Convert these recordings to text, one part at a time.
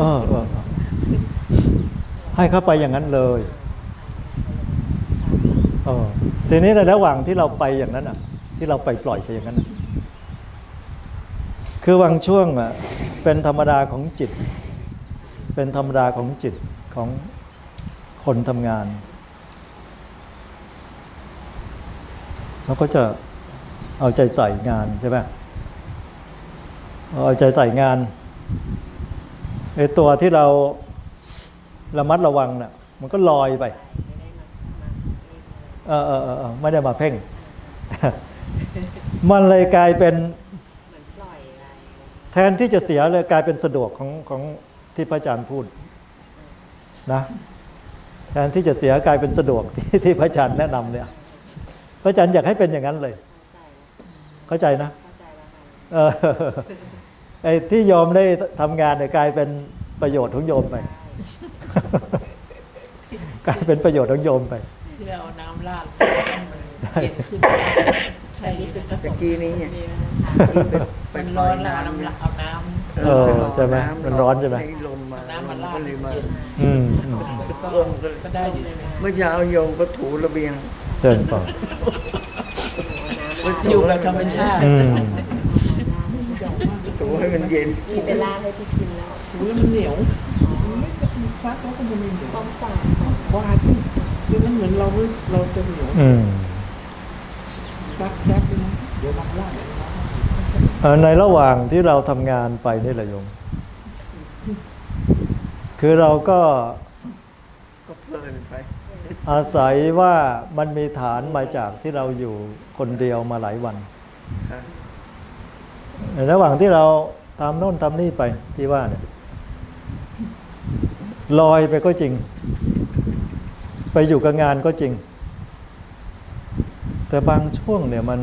เออเออให้เข้าไปอย่างนั้นเลยเออทีนี้ในระหว่างที่เราไปอย่างนั้นอะ ที่เราไปปล่อยไปอย่างนั้น คือบางช่วงอะเป็นธรรมดาของจิต เป็นธรรมดาของจิตของคนทำงานเราก็จะเอาใจใส่งานใช่ไหมเอาใจใส่งาน อ้ตัวที่เราระมัดระวังน่ะมันก็ลอยไปเออเออเออเออไม่ได้มาเพ่ง มันเลยกลายเป็นเหมือนปล่อยอะไรแทนที่จะเสียเลยกลายเป็นสะดวกของของที่พระอาจารย์พูดนะแทนที่จะเสียกลายเป็นสะดวกที่ที่พระอาจารย์แนะนำเนี่ย พระอาจารย์อยากให้เป็นอย่างนั้นเลย เข้าใจแล้วเข้าใจนะเข้าใจแล้วค่ะเออ ไอ้ที่โยมได้ทำงานเนี่ยกลายเป็นประโยชน์ของโยมไป กลายเป็นประโยชน์ของโยมไปที่เราเอาน้ำราดมันเย็นขึ้นใช่เป็นผสตะมกี้นี้เนี่ยนี่นะไปมันปล่ร้ออยนแล้วเอาน้ำน้ำเนี่ยเอาน้เออใช่ไหมมันร้อนใช่ไหมลมมาำน้ำมันราดก็เลยมาเย็นอืมอืมก็ก็ได้อยู่ใช่ไหมเมื่อเช้าโยมก็ถูระเบียงเชิญต่ออยู่กับธรรมชาติ อืมถูให้มันเย็นมีเวลาให้พี่กินแล้วอุ้ยมันเหนียวฟักแล้วก็จะไม่เหนียวต้องฝากว่าที่คือมันเหมือนเราเราจะเหนียวอืมฟักแป๊บนึงนะเดี๋ยวน้ำราดเดี๋ยวน้ำราดเอ่อในระหว่างที่เราทำงานไปนี่แหละโยม คือเราก็ก็เพลินไปอาศัยว่ามันมีฐานมาจากที่เราอยู่คนเดียวมาหลายวันค รับในระหว่างที่เราทำโน่นทำนี่ไปที่ว่าเนี่ยลอยไปก็จริง ไปอยู่กับงานก็จริง แต่บางช่วงเนี่ยมัน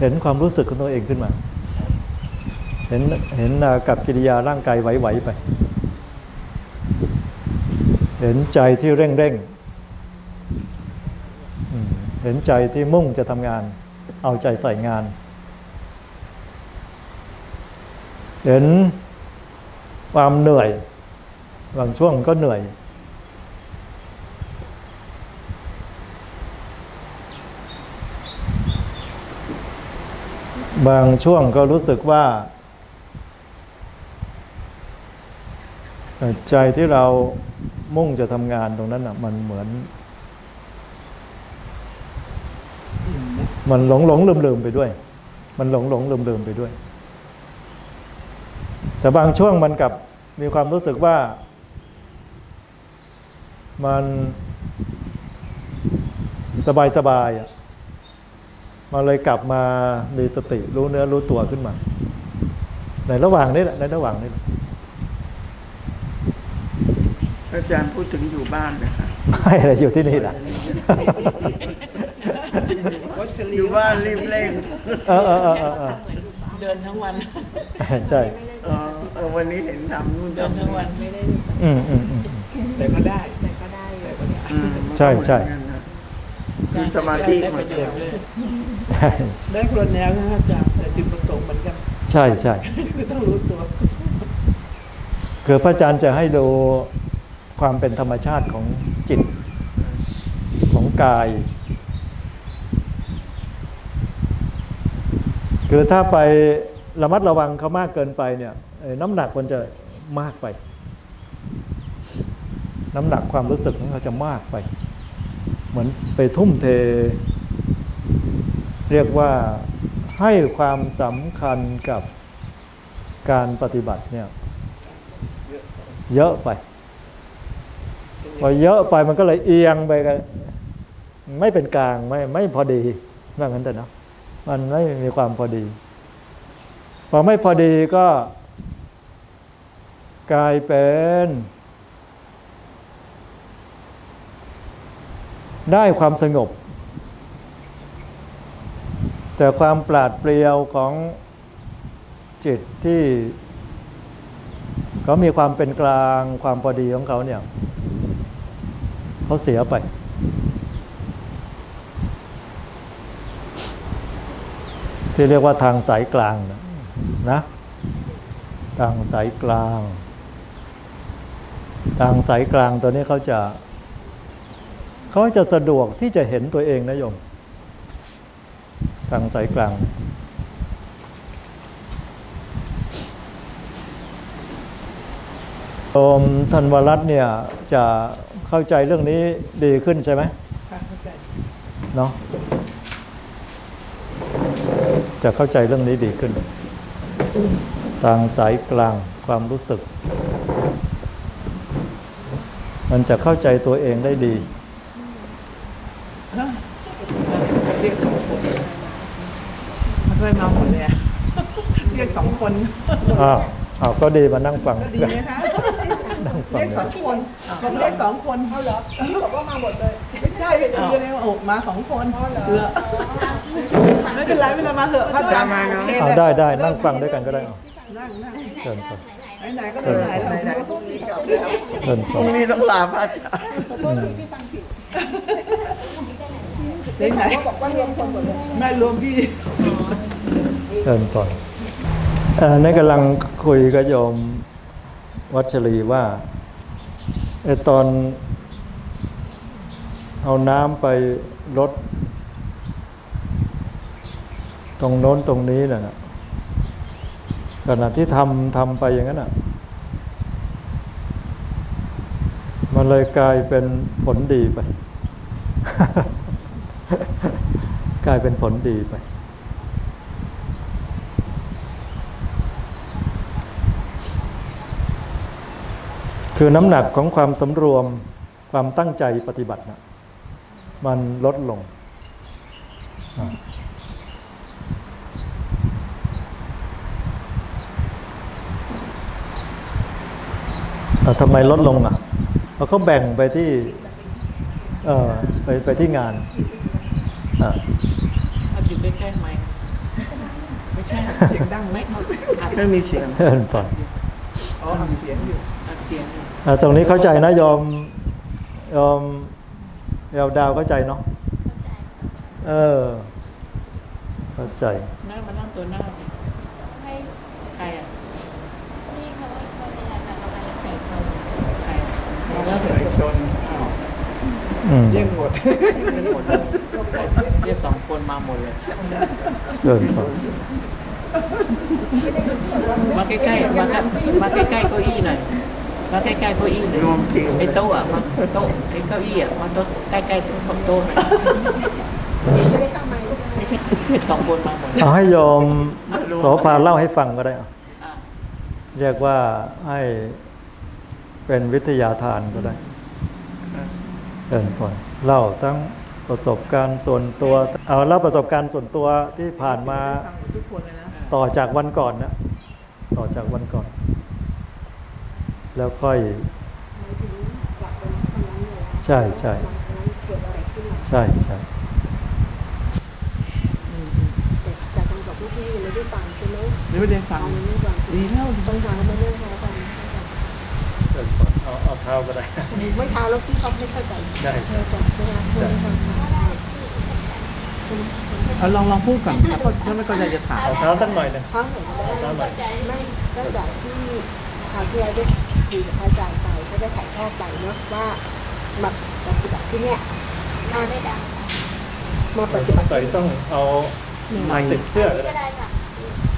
เห็นความรู้สึกของตัวเองขึ้นมา เห็นเห็นกับกิริยาร่างกายไหวๆไป เห็นใจที่เร่งเร่งๆเห็นใจที่มุ่งจะทำงาน เอาใจใส่งาน เห็นความเหนื่อย บางช่วงก็เหนื่อย บางช่วงก็รู้สึกว่า ใจที่เรามุ่งจะทำงานตรงนั้นอะมันเหมือน มันหลงหลงลืมลืมไปด้วย มันหลงหลงลืมลืมไปด้วย แต่บางช่วงมันกลับมีความรู้สึกว่า มันสบายสบายๆอะมันเลยกลับมามีสติรู้เนื้อรู้ตัวขึ้นมา ในระหว่างนี้แหละในระหว่างนี้แหละอาจารย์พูดถึงอยู่บ้านนะคะไม่อะไรอยู่ที่นี่แหละวัชอรียู่บ้านรีบเร่งเออเออเออเออเออเดินทั้งวัน ใช่ เออเออวันนี้เห็นทำนู่นเดินทำทั้งนี่วันไม่ได้ อืมอืมอืม แต่ก็ได้แต่ก็ได้อยู่แต่ก็ได้อืมใช่ใช่ มันก็เหมือนกันนะคือสมาธิได้เหปมือระนโยกัชนน์เลยได้คนละแนวนะอาจารย์แต่จุดประสงค์เหมือนกันใช่ใช่ คือต้องรู้ตัว คือพระอาจารย์จะให้ดูความเป็นธรรมชาติของจิตของกาย คือถ้าไป ระมัดระวังเขามากเกินไปเนี่ยน้ำหนักมันจะมากไป น้ำหนักความรู้สึกของเขาจะมากไป เหมือนไปทุ่มเท เรียกว่าให้ความสำคัญกับการปฏิบัติเนี่ยเยอะไปพอเยอะไปมันก็เลยเอียงไปกันไม่เป็นกลางไม่ไม่พอดีว่างั้นแต่เนาะมันไม่มีความพอดี พอไม่พอดีก็ กลายเป็น ได้ความสงบ แต่ความปราดเปรียวของจิตที่เขามีความเป็นกลางความพอดีของเขาเนี่ยเขาเสียไป ที่เรียกว่าทางสายกลางนะ นะทางสายกลาง ทางสายกลางตัวนี้เขาจะ เขาจะสะดวกที่จะเห็นตัวเองนะโยม ทางสายกลาง โยมธันวรัตน์เนี่ยจะเข้าใจเรื่องนี้ดีขึ้นใช่ไหมค่ะเข้าใจเนาะจะเข้าใจเรื่องนี้ดีขึ้น ทางสายกลางความรู้สึก มันจะเข้าใจตัวเองได้ดีเรียกสองคนมาด้วยมาหมดเลยอะเรียกสองคนอ้าวอ้าวก็ดีมานั่งฟังก็ดีไหมคะนั่งฟังเรียกสองคนผมเรียกสองคนเขาเหรอที่บอกว่ามาหมดเลย ไม่ใช่เป็นเดือนเลยว่าโอกมาสองคนเหรอ ไม่เป็นไรไม่เป็นไรมาเถอะพระอาจารย์มาเนอะโอเคเอาเลยได้ได้นั่งฟังด้วยกันก็ได้เอานั่งนั่งเชิญครับไหนๆก็เลยไหนแล้วไหนๆพรุ่งนี้กลับแล้วเชิญพฟังรุ่งนี้ต้องลาพระอาจารย์ไหนๆบอกว่ารวมคนหมดเลยไม่รวมพี่เชิญฟังเอ่อนี่กำลังคุยกับโยมวัชรีว่าไอตอนเอาน้ำไปลด ตรงโน้นตรงนี้น่ะนะขณะที่ทำทำไปอย่างนั้นอะ มันเลยกลายเป็นผลดีไป กลายเป็นผลดีไป คือน้ำหนักของความสำรวมความตั้งใจปฏิบัตินะมันลดลง อ่า แต่ทำไมลดลงอะเพราะเขาแบ่งไปที่เออไปไปที่งานอ่าเอาอยู่ใกล้ๆไหมไม่ใช่เสียงดังไหมเขาอัดไม่มีเสียงเอินก่อนอ๋ออัดเสียงอยู่อัดเสียงอยู่อ่าตรงนี้เข้าใจนะยอมยอมยอมดาวเข้าใจเนาะเออเข้าใจหน้ามานั่งตัวหน้าดิ ให้ ใครอะ พี่เขาให้เขาเวลาจะทำอะไรใส่เขา ใครเราแล้วเสร็สายจชนอืมเรียกหมดเรียกหมดเลยเรียกสองคนมาหมดเลยเอินก่อนมาใกล้ๆมาใกล้มาใกล้ๆเก้าอี้หน่อยมาใกล้ๆเก้าอี้หน่อยรวมทีมไอ้โต๊ะอะมาโต๊ะไอ้เก้าอี้อะมาโต๊ะใกล้ๆโต๊ะโต๊ะหน่อยไม่ใช่เรียกสองคนมาหมดเลยเอาให้โยมโสภาเล่าให้ฟังก็ได้เอาอะเรียกว่าให้ เป็นวิทยาทานก็ได้เอินก่อนเล่าทั้งประสบการณ์ส่วนตัวเอาเล่าประสบการณ์ส่วนตัวที่ผ่านมาฟังหมดทุกคนเลยนะต่อจากวันก่อนนะต่อจากวันก่อน แล้วค่อย ใช่ใช่ใช่ใช่จากการบอกพวกพี่ยังไม่ได้ฟังใช่ไหมนี่ไม่ได้ฟังยังไม่ได้ฟังดีแล้วต้องฟังแล้วมาเรื่องเขาฟัง เอินก่อนเอาเอาเท้าก็ได้ไม่ท้าแล้วพี่เขาไม่เข้าใจได้เข้าใจใช่ไหมไม่ได้ฟังเอาลองลองพูดก่อนถ้าถ้าไม่เข้าใจจะถามเอาเท้าสักหน่อยหนึ่งเขาเห็นได้เท้าหน่อยไม่ก็จากที่คราวที่แล้วได้คุยกับพระอาจารย์ไปก็ได้ถ่ายทอดไปเนาะว่ามาปฏิบัติที่เนี้ยมาไม่ได้มาปฏิบัติใส่ต้องเอาไม่ติดเสื้อก็ได้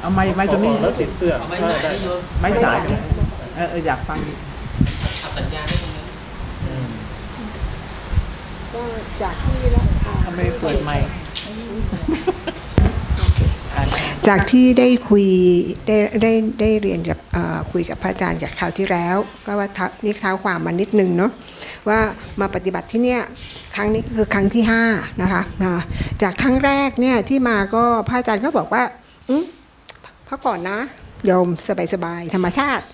เอาไม้ไม้ตัวนี้เอาออกแล้วติดเสื้อไม่สายไม่สายเออเอออยากฟัง อืมก็จากที่แล้วอ่าทำไมเปิดไมค์อ่านจากที่ได้คุยได้ได้ได้เรียนกับเอ่อคุยกับพระอาจารย์จากคราวที่แล้ว ก็ว่าทักนี่เท้าความมานิดนึงเนาะว่ามาปฏิบัติที่เนี่ยครั้งนี้คือครั้งที่ห้านะคะอ่าจากครั้งแรกเนี่ยที่มาก็พระอาจารย์ก็บอกว่าอืมพักก่อนนะโยมสบายๆธรรมชาติ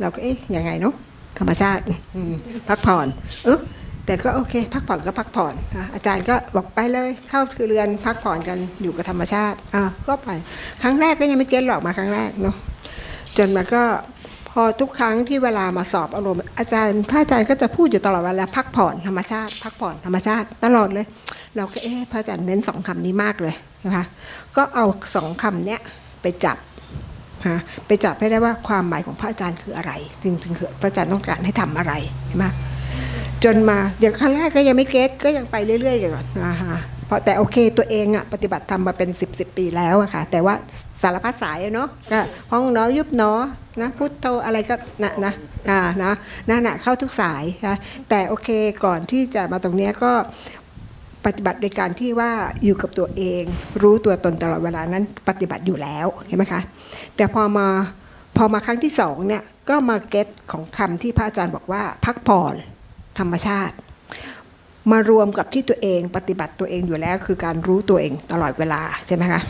เราก็เอ๊ะยังไงเนาะ ธรรมชาติพักผ่อนเออแต่ก็โอเค พักผ่อนก็พักผ่อน อาจารย์ก็บอกไปเลยเข้าคือเรือนพักผ่อนกันอยู่กับธรรมชาติอะก็ไป ครั้งแรกก็ยังไม่เก็ตหรอกมาครั้งแรกเนาะจนมาก็พอทุกครั้งที่เวลามาสอบอารมณ์อาจารย์พระอาจารย์ก็จะพูดอยู่ตลอดเวลาพักผ่อนธรรมชาติ พักผ่อนธรรมชาติตลอดเลย เราก็เอ๊ะพระอาจารย์เน้นสองคำนี้มากเลยนะคะก็เอาสองคำเนี้ยไปจับ ฮะไปจับให้ได้ว่าความหมายของพระอาจารย์คืออะไรจึงถึงคือพระอาจารย์ต้องการให้ทำอะไรเห็นไหมจนมาเดี๋ยวครั้งแรกก็ยังไม่เก็ตก็ยังไปเรื่อยๆก่อนนะฮะเพราะแต่โอเคตัวเองอะปฏิบัติธรรมมาเป็น 10บสปีแล้วอะค่ะแต่ว่าสารพัดสายเนาะก็ห้องเนาะยุบเนาะนะพุทโธอะไรก็นะนะอ่านะนั่นนะเข้าทุกสายนะแต่โอเคก่อนที่จะมาตรงเนี้ยก็ ปฏิบัติโดยการที่ว่าอยู่กับตัวเอง รู้ตัวตนตลอดเวลานั้นปฏิบัติอยู่แล้วเห็นไหมคะแต่พอมาพอมาครั้งที่สองเนี่ยก็มาเก็ตของคำที่พระอาจารย์บอกว่า พักผ่อนธรรมชาติ มารวมกับที่ตัวเองปฏิบัติตัวเองอยู่แล้ว คือการรู้ตัวเองตลอดเวลาใช่ไหมคะ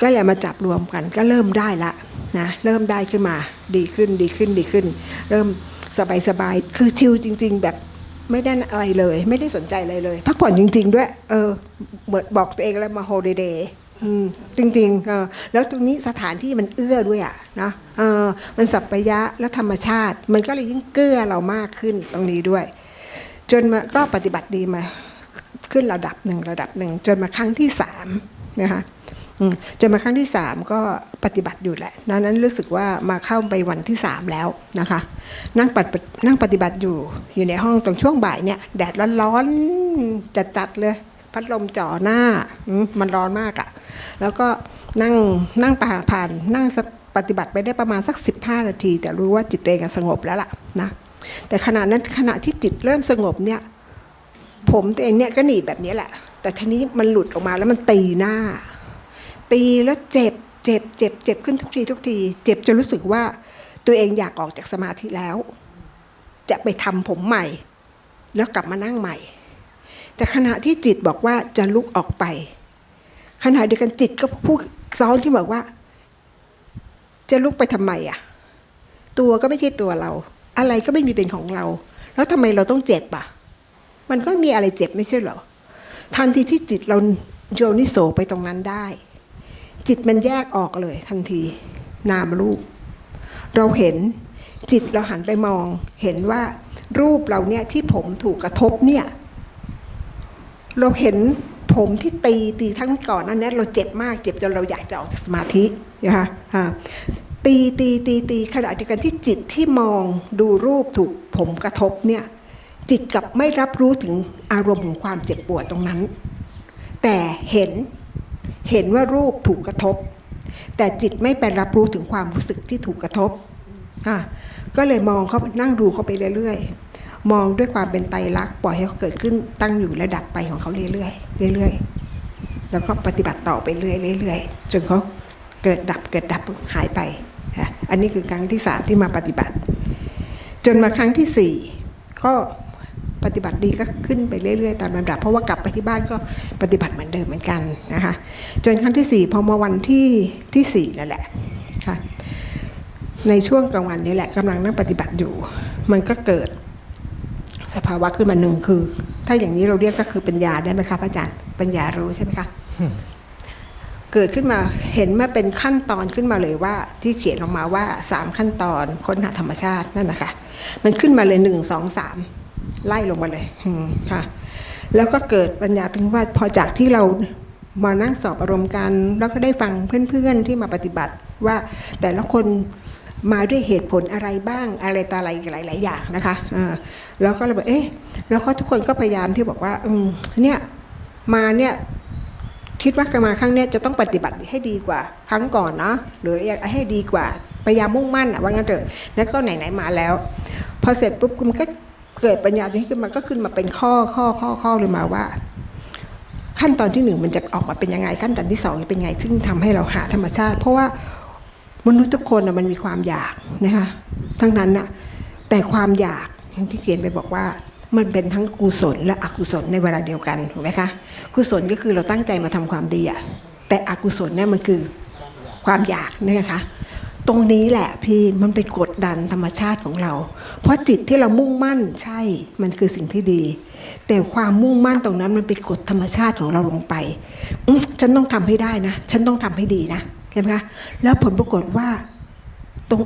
ก็เลยมาจับรวมกันก็เริ่มได้ละนะเริ่มได้ขึ้นมาดีขึ้นดีขึ้นดีขึ้น เริ่มสบายสบายๆคือชิลจริง ๆ แบบ ไม่ได้อะไรเลย ไม่ได้สนใจอะไรเลย พักผ่อนจริง ๆ ด้วย เออเหมือนบอกตัวเองแล้วมาโฮลิเดย์จริงๆเออแล้วตรงนี้สถานที่มันเอื้อด้วยอะนะเออมันสัปปะยะและธรรมชาติ มันก็เลยยิ่งเกื้อเรามากขึ้นตรงนี้ด้วย จนมาก็ปฏิบัติดีมา ขึ้นระดับหนึ่งระดับหนึ่งจนมาครั้งที่สามนะคะ จนมาครั้งที่สามก็ปฏิบัติอยู่แหละดังนั้นรู้สึกว่ามาเข้าไปวันที่สามแล้วนะคะ นั่งปฏินั่งปฏิบัติอยู่อยู่ในห้องตรงช่วงบ่ายเนี่ยแดดร้อนๆจัดๆเลย พัดลมจ่อหน้ามันร้อนมากอะ่ะ แล้วก็นั่งนั่งผ่านนั่งปฏิบัติไปได้ประมาณสัก 15 นาที แต่รู้ว่าจิตเองสงบแล้วล่ะนะแต่ขณะนั้นขณะที่จิตเริ่มสงบเนี่ยผมตัวเองเนี่ยก็หนีบแบบนี้แหละ แต่ทีนี้มันหลุดออกมาแล้วมันตีหน้า ตีแล้วเจ็บเจ็บเจ็บเจ็บขึ้นทุกทีทุกที เจ็บจนรู้สึกว่าตัวเองอยากออกจากสมาธิแล้ว จะไปทำผมใหม่ แล้วกลับมานั่งใหม่ แต่ขณะที่จิตบอกว่าจะลุกออกไป ขณะเดียวกันจิตก็พูดซ้อนที่บอกว่า จะลุกไปทำไมอะ ตัวก็ไม่ใช่ตัวเรา อะไรก็ไม่มีเป็นของเรา แล้วทำไมเราต้องเจ็บอะ มันก็มีอะไรเจ็บไม่ใช่เหรอทันทีที่จิตเราโยนิโสไปตรงนั้นได้ จิตมันแยกออกเลยทันที นามรูป เราเห็นจิตเราหันไปมอง เห็นว่ารูปเราเนี่ยที่ผมถูกกระทบเนี่ย เราเห็นผมที่ตีตีทั้งก่อนนั้นเนี่ยเราเจ็บมากเจ็บจนเราอยากจะออกสมาธินะคะตีตีตีตีขณะเดียวกันที่จิตที่มองดูรูปถูกผมกระทบเนี่ยจิตกับไม่รับรู้ถึงอารมณ์ของความเจ็บปวดตรงนั้น แต่เห็น เห็นว่ารูปถูกกระทบ แต่จิตไม่ไปรับรู้ถึงความรู้สึกที่ถูกกระทบอะก็เลยมองเขานั่งดูเขาไปเรื่อยๆ มองด้วยความเป็นไตรลักษณ์ปล่อยให้เขาเกิดขึ้นตั้งอยู่ระดับไปของเขาเรื่อยๆเรื่อยๆ แล้วก็ปฏิบัติต่อไปเรื่อยๆเรื่อยๆจนเขาเกิดดับเกิดดับหายไปอันนี้คือครั้งที่สามที่มาปฏิบัติ จนมาครั้งที่สี่ก็ ปฏิบัติดีก็ขึ้นไปเรื่อยๆตามลำดับ เพราะว่ากลับไปที่บ้านก็ปฏิบัติเหมือนเดิมเหมือนกันนะคะจนครั้งที่สี่พอมาวันที่ที่สี่นั่นแหละค่ะในช่วงกลางวันนี้แหละกำลังนั่งปฏิบัติอยู่ มันก็เกิดสภาวะขึ้นมาหนึ่งคือ ถ้าอย่างนี้เราเรียกก็คือปัญญาได้ไหมคะพระอาจารย์ปัญญารู้ใช่ไหมคะเกิดขึ้นมาเห็นมาเป็นขั้นตอนขึ้นมาเลยว่า ที่เขียนออกมาว่าสามขั้นตอนค้นหาธรรมชาตินั่นนะคะมันขึ้นมาเลยหนึ่งสองสาม ไล่ลงมาเลยค่ะ แล้วก็เกิดปัญญาถึงว่าพอจากที่เรามานั่งสอบอารมณ์กัน แล้วก็ได้ฟังเพื่อนๆที่มาปฏิบัติว่าแต่ละคนมาด้วยเหตุผลอะไรบ้างอะไรตาอะไรหลาย ๆ อย่างนะคะแล้วก็เลยบอกเอ๊ะแล้วก็ทุกคนก็พยายามที่บอกว่าอืมเนี่ยมาเนี่ยคิดว่าการมาครั้งเนี้ยจะต้องปฏิบัติให้ดีกว่า ครั้งก่อนเนาะหรือให้ดีกว่าพยายามมุ่งมั่นอะว่างั้นเถอะแล้วก็ไหนๆมาแล้ว พอเสร็จปุ๊บมันก็ เกิดปัญญาที่ขึ้นมาก็ขึ้นมาเป็นข้อข้อข้อข้อเลยมาว่า ขั้นตอนที่หนึ่งมันจะออกมาเป็นยังไงขั้นตอนที่สองจะเป็นยังไง ซึ่งทำให้เราหาธรรมชาติ เพราะว่ามนุษย์ทุกคนมันมีความอยากนะคะทั้งนั้นน่ะแต่ความอยากอย่างที่เขียนไปบอกว่ามันเป็นทั้งกุศลและอกุศลในเวลาเดียวกันถูกไหมคะกุศลก็คือเราตั้งใจมาทำความดีอะแต่อกุศลเนี่ยมันคือความอยากนี่นะคะ ตรงนี้แหละพี่มันไปกดดันธรรมชาติของเรา เพราะจิตที่เรามุ่งมั่นใช่มันคือสิ่งที่ดี แต่ความมุ่งมั่นตรงนั้นมันไปกดธรรมชาติของเราลงไปอืมฉันต้องทำให้ได้นะ ฉันต้องทำให้ดีนะใช่ไหมคะแล้วผลปรากฏว่าตรง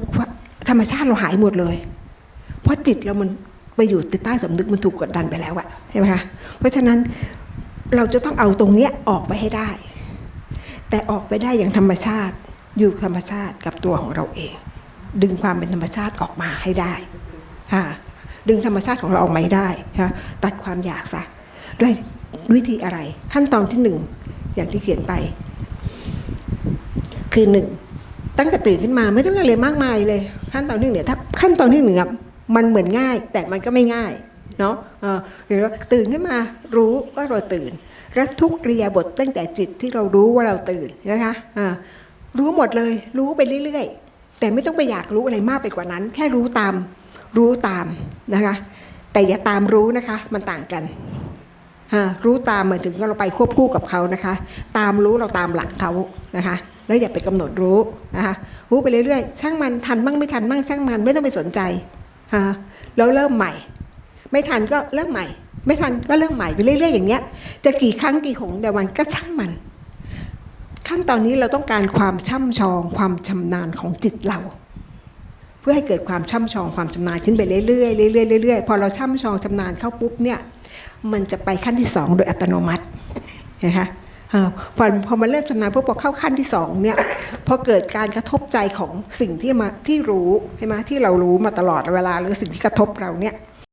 ธรรมชาติเราหายหมดเลย เพราะจิตเรามันไปอยู่ใต้สำนึกมันถูกกดดันไปแล้วอะใช่ไหมคะเพราะฉะนั้นเราจะต้องเอาตรงเนี้ยออกไปให้ได้ แต่ออกไปได้อย่างธรรมชาติ อยู่ธรรมชาติกับตัวของเราเอง ดึงความเป็นธรรมชาติออกมาให้ได้ค่ะดึงธรรมชาติของเราออกมาให้ได้ค่ะตัดความอยากซะด้วยวิธีอะไร ขั้นตอนที่หนึ่งอย่างที่เขียนไป คือหนึ่งตั้งแต่ตื่นขึ้นมาไม่ต้องอะไรมากมายเลย ขั้นตอนที่หนึ่งเนี่ยถ้าขั้นตอนที่หนึ่งมันเหมือนง่าย แต่มันก็ไม่ง่ายเนาะเออหรือว่าตื่นขึ้นมารู้ว่าเราตื่นและทุกกริยบทตั้งแต่จิตที่เรารู้ว่าเราตื่นนะคะอ่า รู้หมดเลย รู้ไปเรื่อยๆ แต่ไม่ต้องไปอยากรู้อะไรมากไปกว่านั้น แค่รู้ตาม รู้ตามนะคะ แต่อย่าตามรู้นะคะ มันต่างกันอ่ารู้ตามหมายถึงว่าเราไปควบคู่กับเขานะคะ ตามรู้เราตามหลังเขานะคะ แล้วอย่าไปกำหนดรู้นะคะรู้ไปเรื่อยๆช่างมันทันบ้างไม่ทันบ้างช่างมันไม่ต้องไปสนใจอ่าแล้วเริ่มใหม่ ไม่ทันก็เริ่มใหม่ ไม่ทันก็เริ่มใหม่ไปเรื่อยๆอย่างเงี้ยจะกี่ครั้งกี่หนแต่วันก็ช่างมัน นตอนนี้เราต้องการความช่ำชอง ความชำนาญของจิตเรา เพื่อให้เกิดความช่ำชองความชำนาญขึ้นไปเรื่อยๆเรื่อยๆเรื่อยๆพอเราช่ำชองชำนาญเข้าปุ๊บเนี่ยมันจะไปขั้นที่สองโดยอัตโนมัตินะคะพอพอมันเริ่มชำนาญปุ๊บพอเข้าขั้นที่สองเนี่ยพอเกิดการกระทบใจของสิ่งที่มาที่รู้ใช่ไหมที่เรารู้มาตลอดเวลาหรือสิ่งที่กระทบเราเนี่ย